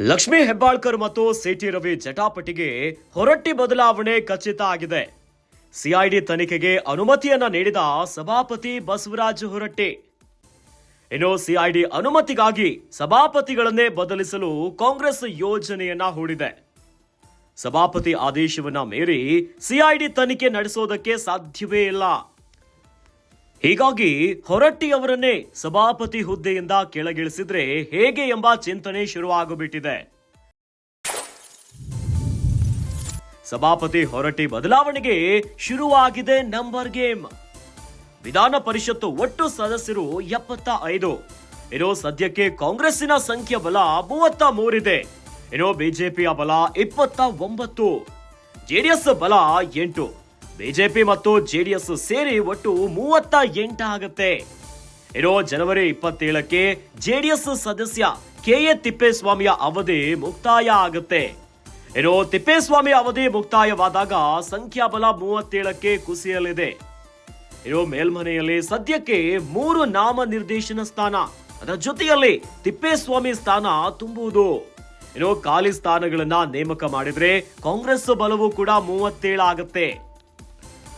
ಲಕ್ಷ್ಮೀ ಹೆಬ್ಬಾಳ್ಕರ್ ಮತ್ತು ಸಿಟಿ ರವಿ ಜಟಾಪಟಿಗೆ ಹೊರಟ್ಟಿ ಬದಲಾವಣೆ ಖಚಿತ ಆಗಿದೆ. ಸಿಐಡಿ ತನಿಖೆಗೆ ಅನುಮತಿಯನ್ನ ನೀಡಿದ ಸಭಾಪತಿ ಬಸವರಾಜ ಹೊರಟ್ಟಿ. ಇನ್ನು ಸಿಐಡಿ ಅನುಮತಿಗಾಗಿ ಸಭಾಪತಿಗಳನ್ನೇ ಬದಲಿಸಲು ಕಾಂಗ್ರೆಸ್ ಯೋಜನೆಯನ್ನ ಹೂಡಿದೆ. ಸಭಾಪತಿ ಆದೇಶವನ್ನ ಮೀರಿ ಸಿಐಡಿ ತನಿಖೆ ನಡೆಸೋದಕ್ಕೆ ಸಾಧ್ಯವೇ ಇಲ್ಲ. ಹೀಗಾಗಿ ಹೊರಟ್ಟಿ ಅವರನ್ನೇ ಸಭಾಪತಿ ಹುದ್ದೆಯಿಂದ ಕೆಳಗಿಳಿಸಿದ್ರೆ ಹೇಗೆ ಎಂಬ ಚಿಂತನೆ ಶುರುವಾಗಬಿಟ್ಟಿದೆ. ಸಭಾಪತಿ ಹೊರಟ್ಟಿ ಬದಲಾವಣೆಗೆ ಶುರುವಾಗಿದೆ ನಂಬರ್ ಗೇಮ್. ವಿಧಾನ ಪರಿಷತ್ತು ಒಟ್ಟು ಸದಸ್ಯರು ಎಪ್ಪತ್ತ ಐದು ಇನ್ನು ಸದ್ಯಕ್ಕೆ ಕಾಂಗ್ರೆಸ್ಸಿನ ಸಂಖ್ಯೆ ಬಲ ಮೂವತ್ತ ಮೂರಿದೆ ಇನ್ನು ಬಿಜೆಪಿಯ ಬಲ ಇಪ್ಪತ್ತ ಒಂಬತ್ತು ಜೆಡಿಎಸ್ ಬಲ ಎಂಟು. ಬಿಜೆಪಿ ಮತ್ತು ಜೆಡಿಎಸ್ ಸೇರಿ ಒಟ್ಟು ಮೂವತ್ತ ಎಂಟ ಆಗುತ್ತೆ. ಇರೋ ಜನವರಿ ಇಪ್ಪತ್ತೇಳಕ್ಕೆ ಜೆಡಿಎಸ್ ಸದಸ್ಯ ಕೆ ಎ ತಿಪ್ಪೇಸ್ವಾಮಿಯ ಅವಧಿ ಮುಕ್ತಾಯ ಆಗುತ್ತೆ. ಇರೋ ತಿಪ್ಪೇಸ್ವಾಮಿ ಅವಧಿ ಮುಕ್ತಾಯವಾದಾಗ ಸಂಖ್ಯಾಬಲ ಮೂವತ್ತೇಳಕ್ಕೆ ಕುಸಿಯಲಿದೆ. ಇರೋ ಮೇಲ್ಮನೆಯಲ್ಲಿ ಸದ್ಯಕ್ಕೆ ಮೂರು ನಾಮ ನಿರ್ದೇಶನ ಸ್ಥಾನ. ಅದರ ಜೊತೆಯಲ್ಲಿ ತಿಪ್ಪೇಸ್ವಾಮಿ ಸ್ಥಾನ ತುಂಬುವುದು. ಇರೋ ಖಾಲಿ ಸ್ಥಾನಗಳನ್ನ ನೇಮಕ ಮಾಡಿದ್ರೆ ಕಾಂಗ್ರೆಸ್ ಬಲವು ಕೂಡ ಮೂವತ್ತೇಳು ಆಗುತ್ತೆ.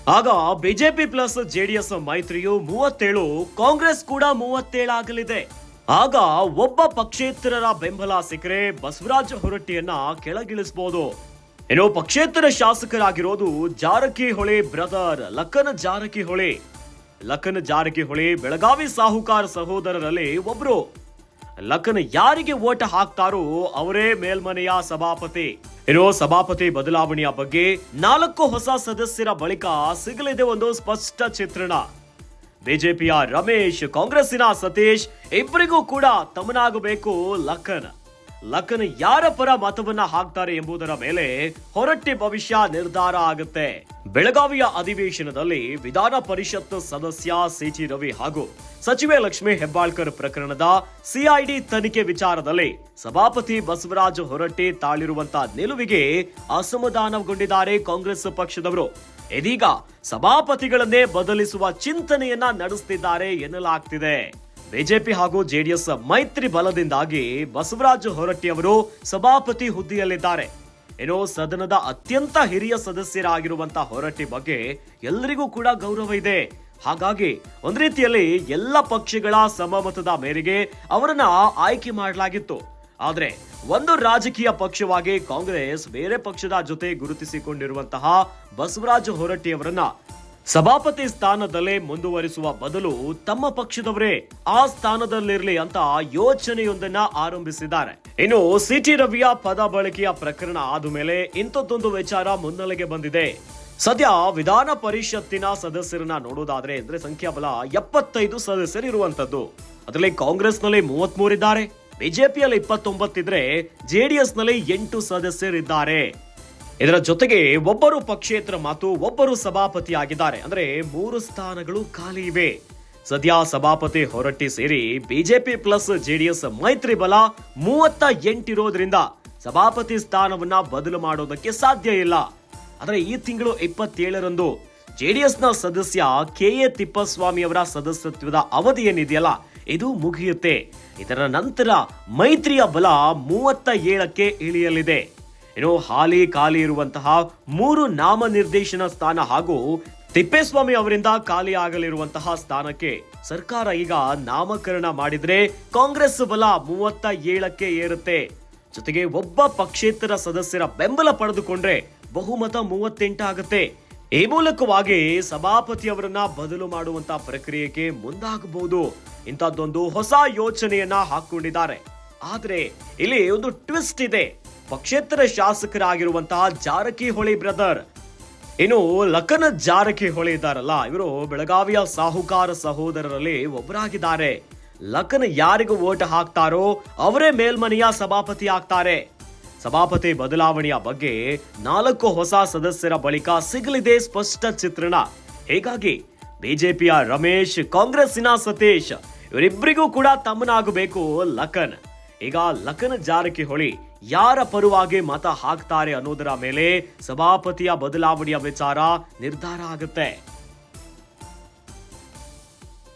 ಆಗ ಬಿಜೆಪಿ ಪ್ಲಸ್ ಜೆಡಿಎಸ್ ಮೈತ್ರಿಯು ಮೂವತ್ತೇಳು, ಕಾಂಗ್ರೆಸ್ ಕೂಡ ಮೂವತ್ತೇಳು ಆಗಲಿದೆ ಆಗ ಒಬ್ಬ ಪಕ್ಷೇತರರ ಬೆಂಬಲ ಸಿಕ್ಕರೆ ಬಸವರಾಜ ಹೊರಟ್ಟಿಯನ್ನ ಕೆಳಗಿಳಿಸಬಹುದು ಇನ್ನು ಪಕ್ಷೇತರ ಶಾಸಕರಾಗಿರೋದು ಜಾರಕಿಹೊಳಿ ಬ್ರದರ್ ಲಕ್ಕನ ಜಾರಕಿಹೊಳಿ. ಲಕ್ಕನ ಜಾರಕಿಹೊಳಿ ಬೆಳಗಾವಿ ಸಾಹುಕಾರ ಸಹೋದರರಲ್ಲಿ ಒಬ್ರು. ಲಕ್ಕನ ಯಾರಿಗೆ ಓಟ್ ಹಾಕ್ತಾರೋ ಅವರೇ ಮೇಲ್ಮನೆಯ ಸಭಾಪತಿ. ಇರೋ ಸಭಾಪತಿ ಬದಲಾವಣೆಯ ಬಗ್ಗೆ ನಾಲ್ಕು ಹೊಸ ಸದಸ್ಯರ ಬಳಿಕ ಸಿಗಲಿದೆ ಒಂದು ಸ್ಪಷ್ಟ ಚಿತ್ರಣ. ಬಿಜೆಪಿಯ ರಮೇಶ್, ಕಾಂಗ್ರೆಸ್ಸಿನ ಸತೀಶ್, ಇಬ್ಬರಿಗೂ ಕೂಡ ತಮನಾಗಬೇಕು ಲಕ್ಕನ್ ಲಕ್ಕನ್ ಯಾರ ಪರ ಮತವನ್ನ ಹಾಕ್ತಾರೆ ಎಂಬುದರ ಮೇಲೆ ಹೊರಟ್ಟಿ ಭವಿಷ್ಯ ನಿರ್ಧಾರ ಆಗುತ್ತೆ. ಬೆಳಗಾವಿಯ ಅಧಿವೇಶನದಲ್ಲಿ ವಿಧಾನ ಪರಿಷತ್ ಸದಸ್ಯ ಸಿಟಿ ರವಿ ಹಾಗೂ ಸಚಿವೆ ಲಕ್ಷ್ಮೀ ಹೆಬ್ಬಾಳ್ಕರ್ ಪ್ರಕರಣದ ಸಿಐಡಿ ತನಿಖೆ ವಿಚಾರದಲ್ಲಿ ಸಭಾಪತಿ ಬಸವರಾಜ ಹೊರಟ್ಟಿ ತಾಳಿರುವಂತಹ ನಿಲುವಿಗೆ ಅಸಮಾಧಾನಗೊಂಡಿದ್ದಾರೆ ಕಾಂಗ್ರೆಸ್ ಪಕ್ಷದವರು. ಇದೀಗ ಸಭಾಪತಿಗಳನ್ನೇ ಬದಲಿಸುವ ಚಿಂತನೆಯನ್ನ ನಡೆಸುತ್ತಿದ್ದಾರೆ ಎನ್ನಲಾಗ್ತಿದೆ. ಬಿಜೆಪಿ ಹಾಗೂ ಜೆಡಿಎಸ್ ಮೈತ್ರಿ ಬಲದಿಂದಾಗಿ ಬಸವರಾಜ ಹೊರಟ್ಟಿ ಅವರು ಸಭಾಪತಿ ಹುದ್ದೆಯಲ್ಲಿದ್ದಾರೆ. ಏನೋ ಸದನದ ಅತ್ಯಂತ ಹಿರಿಯ ಸದಸ್ಯರಾಗಿರುವಂತಹ ಹೊರಟ್ಟಿ ಬಗ್ಗೆ ಎಲ್ಲರಿಗೂ ಕೂಡ ಗೌರವ ಇದೆ. ಹಾಗಾಗಿ ಒಂದ್ ರೀತಿಯಲ್ಲಿ ಎಲ್ಲ ಪಕ್ಷಗಳ ಸಮಮತದ ಮೇರೆಗೆ ಅವರನ್ನ ಆಯ್ಕೆ ಮಾಡಲಾಗಿತ್ತು. ಆದರೆ ಒಂದು ರಾಜಕೀಯ ಪಕ್ಷವಾಗಿ ಕಾಂಗ್ರೆಸ್ ಬೇರೆ ಪಕ್ಷದ ಜೊತೆ ಗುರುತಿಸಿಕೊಂಡಿರುವಂತಹ ಬಸವರಾಜ ಹೊರಟ್ಟಿ ಅವರನ್ನ ಸಭಾಪತಿ ಸ್ಥಾನದಲ್ಲೇ ಮುಂದುವರಿಸುವ ಬದಲು ತಮ್ಮ ಪಕ್ಷದವರೇ ಆ ಸ್ಥಾನದಲ್ಲಿರಲಿ ಅಂತ ಯೋಚನೆಯೊಂದನ್ನ ಆರಂಭಿಸಿದ್ದಾರೆ. ಇನ್ನು ಸಿಟಿ ರವಿಯ ಪದ ಬಳಕೆಯ ಪ್ರಕರಣ ಆದ ಮೇಲೆ ಇಂಥದ್ದೊಂದು ವಿಚಾರ ಮುನ್ನೆಲೆಗೆ ಬಂದಿದೆ. ಸದ್ಯ ವಿಧಾನ ಪರಿಷತ್ತಿನ ಸದಸ್ಯರನ್ನ ನೋಡೋದಾದ್ರೆ ಅಂದ್ರೆ ಸಂಖ್ಯಾಬಲ ಎಪ್ಪತ್ತೈದು ಸದಸ್ಯರು ಇರುವಂತದ್ದು ಅದರಲ್ಲಿ ಕಾಂಗ್ರೆಸ್ನಲ್ಲಿ ಮೂವತ್ಮೂರಿದ್ದಾರೆ. ಬಿಜೆಪಿಯಲ್ಲಿ ಇಪ್ಪತ್ತೊಂಬತ್ತಿದ್ರೆ ಜೆಡಿಎಸ್ನಲ್ಲಿ ಎಂಟು ಸದಸ್ಯರಿದ್ದಾರೆ. ಇದರ ಜೊತೆಗೆ ಒಬ್ಬರು ಪಕ್ಷೇತರ ಮಾತು, ಒಬ್ಬರು ಸಭಾಪತಿ ಆಗಿದ್ದಾರೆ. ಅಂದ್ರೆ ಮೂರು ಸ್ಥಾನಗಳು ಖಾಲಿ ಇವೆ. ಸದ್ಯ ಸಭಾಪತಿ ಹೊರಟ್ಟಿ ಸೇರಿ ಬಿಜೆಪಿ ಪ್ಲಸ್ ಜೆಡಿಎಸ್ ಮೈತ್ರಿ ಬಲ ಮೂವತ್ತ ಎಂಟಿರೋದ್ರಿಂದ ಸಭಾಪತಿ ಸ್ಥಾನವನ್ನ ಬದಲು ಮಾಡೋದಕ್ಕೆ ಸಾಧ್ಯ ಇಲ್ಲ. ಆದರೆ ಈ ತಿಂಗಳು ಇಪ್ಪತ್ತೇಳರಂದು ಜೆಡಿಎಸ್ನ ಸದಸ್ಯ ಕೆ ಎ ತಿಪ್ಪಸ್ವಾಮಿ ಅವರ ಸದಸ್ಯತ್ವದ ಅವಧಿ ಏನಿದೆಯಲ್ಲ, ಇದು ಮುಗಿಯುತ್ತೆ. ಇದರ ನಂತರ ಮೈತ್ರಿಯ ಬಲ ಮೂವತ್ತ ಏಳಕ್ಕೆ ಇಳಿಯಲಿದೆ. ಇನ್ನು ಹಾಲಿ ಖಾಲಿ ಇರುವಂತಹ ಮೂರು ನಾಮನಿರ್ದೇಶನ ಸ್ಥಾನ ಹಾಗೂ ತಿಪ್ಪೇಸ್ವಾಮಿ ಅವರಿಂದ ಖಾಲಿ ಆಗಲಿರುವಂತಹ ಸ್ಥಾನಕ್ಕೆ ಸರ್ಕಾರ ಈಗ ನಾಮಕರಣ ಮಾಡಿದ್ರೆ ಕಾಂಗ್ರೆಸ್ ಬಲ ಮೂವತ್ತ ಏಳಕ್ಕೆ ಏರುತ್ತೆ. ಜೊತೆಗೆ ಒಬ್ಬ ಪಕ್ಷೇತರ ಸದಸ್ಯರ ಬೆಂಬಲ ಪಡೆದುಕೊಂಡ್ರೆ ಬಹುಮತ ಮೂವತ್ತೆಂಟು ಆಗುತ್ತೆ. ಈ ಮೂಲಕವಾಗಿ ಸಭಾಪತಿಯವರನ್ನ ಬದಲು ಮಾಡುವಂತಹ ಪ್ರಕ್ರಿಯೆಗೆ ಮುಂದಾಗಬಹುದು. ಇಂಥದ್ದೊಂದು ಹೊಸ ಯೋಚನೆಯನ್ನ ಹಾಕೊಂಡಿದ್ದಾರೆ. ಆದರೆ ಇಲ್ಲಿ ಒಂದು ಟ್ವಿಸ್ಟ್ ಇದೆ. ಪಕ್ಷೇತರ ಶಾಸಕರಾಗಿರುವಂತಹ ಜಾರಕಿಹೊಳಿ ಬ್ರದರ್ ಇನ್ನು ಲಖನ ಜಾರಕಿಹೊಳಿ ಇದ್ದಾರಲ್ಲ, ಇವರು ಬೆಳಗಾವಿಯ ಸಾಹುಕಾರ ಸಹೋದರರಲ್ಲಿ ಒಬ್ಬರಾಗಿದ್ದಾರೆ. ಲಖನ್ ಯಾರಿಗೂ ಓಟ್ ಹಾಕ್ತಾರೋ ಅವರೇ ಮೇಲ್ಮನೆಯ ಸಭಾಪತಿ ಆಗ್ತಾರೆ. ಸಭಾಪತಿ ಬದಲಾವಣೆಯ ಬಗ್ಗೆ ನಾಲ್ಕು ಹೊಸ ಸದಸ್ಯರ ಬಳಿಕ ಸಿಗಲಿದೆ ಸ್ಪಷ್ಟ ಚಿತ್ರಣ. ಹೀಗಾಗಿ ಬಿಜೆಪಿಯ ರಮೇಶ್, ಕಾಂಗ್ರೆಸ್ಸಿನ ಸತೀಶ್ ಇವರಿಬ್ಬರಿಗೂ ಕೂಡ ತಮ್ಮನಾಗಬೇಕು ಲಖನ್. ಈಗ ಲಖನ್ ಜಾರಕಿಹೊಳಿ ಯಾರ ಪರವಾಗಿ ಮತ ಹಾಕ್ತಾರೆ ಅನ್ನೋದರ ಮೇಲೆ ಸಭಾಪತಿಯ ಬದಲಾವಣೆಯ ವಿಚಾರ ನಿರ್ಧಾರ ಆಗುತ್ತೆ.